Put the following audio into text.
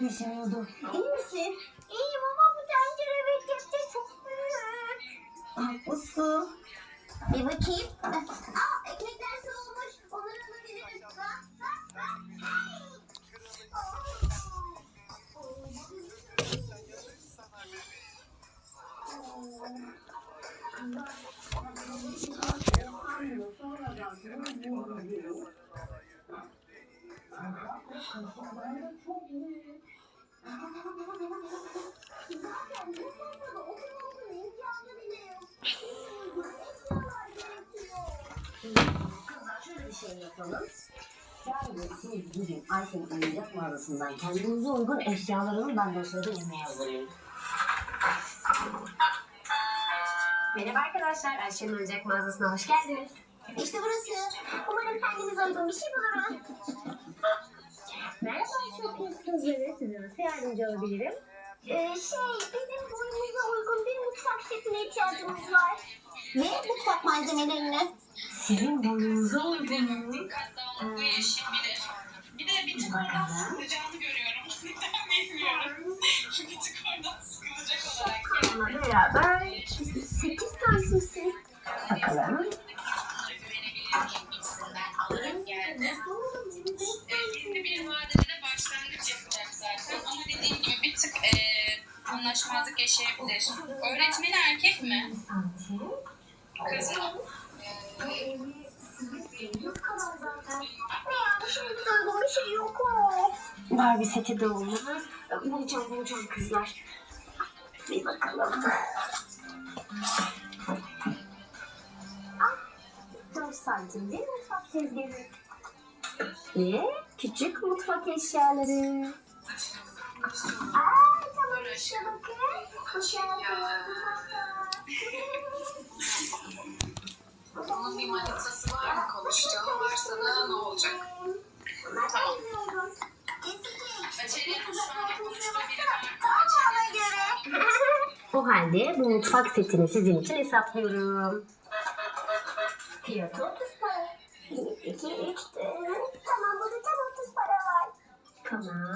Yaşıyordu. İyi misin? İyiyim ama bu tencere ve kepçe çok büyük. Haklısın. Bir bakayım. Aa ekmekler soğumuş. Onları alabiliriz. Bak bak bak. Ay. Kızlar şöyle bir şey yapalım. Yarın gidin Ayşe'nin oyuncak mağazasından kendinize uygun eşyalarını ben de o sırada yemeğe hazırlayayım. Merhaba arkadaşlar, Ayşe'nin oyuncak mağazasına hoş geldiniz. İşte burası. Umarım kendimize uygun bir şey buluruz. Kızları, size nasıl yardımcı olabilirim? Ee, şey, bizim boyumuza uygun bir mutfak setine ihtiyacımız var. Ve mutfak malzemelerini. Sizin boyunuza uygun. Dikkat dağınıklığı yaşayabilir. Bir de bir tık oradan sıkılacağını görüyorum. Neden bilmiyorum. bir tık oradan sıkılacak olarak. Beraber 8 santimsi. Bakalım. Anlaşmazlık yaşayabilir. Öğretmeni erkek mi? Kız mı? Barbie seti de olmaz. Bulacağım bulacağım kızlar. Bir bakalım. 4 santim bir mutfak tezgahı. Küçük mutfak eşyaları. Aa tamam işte Onun bir manitası var mı? Konuşacağı varsa da ne olacak? Tamam. O halde bu mutfak setini sizin için hesaplıyorum. Fiyatı 30 para. 1, 2, 3, 4. Tamam burada tam 30 para var. Tamam.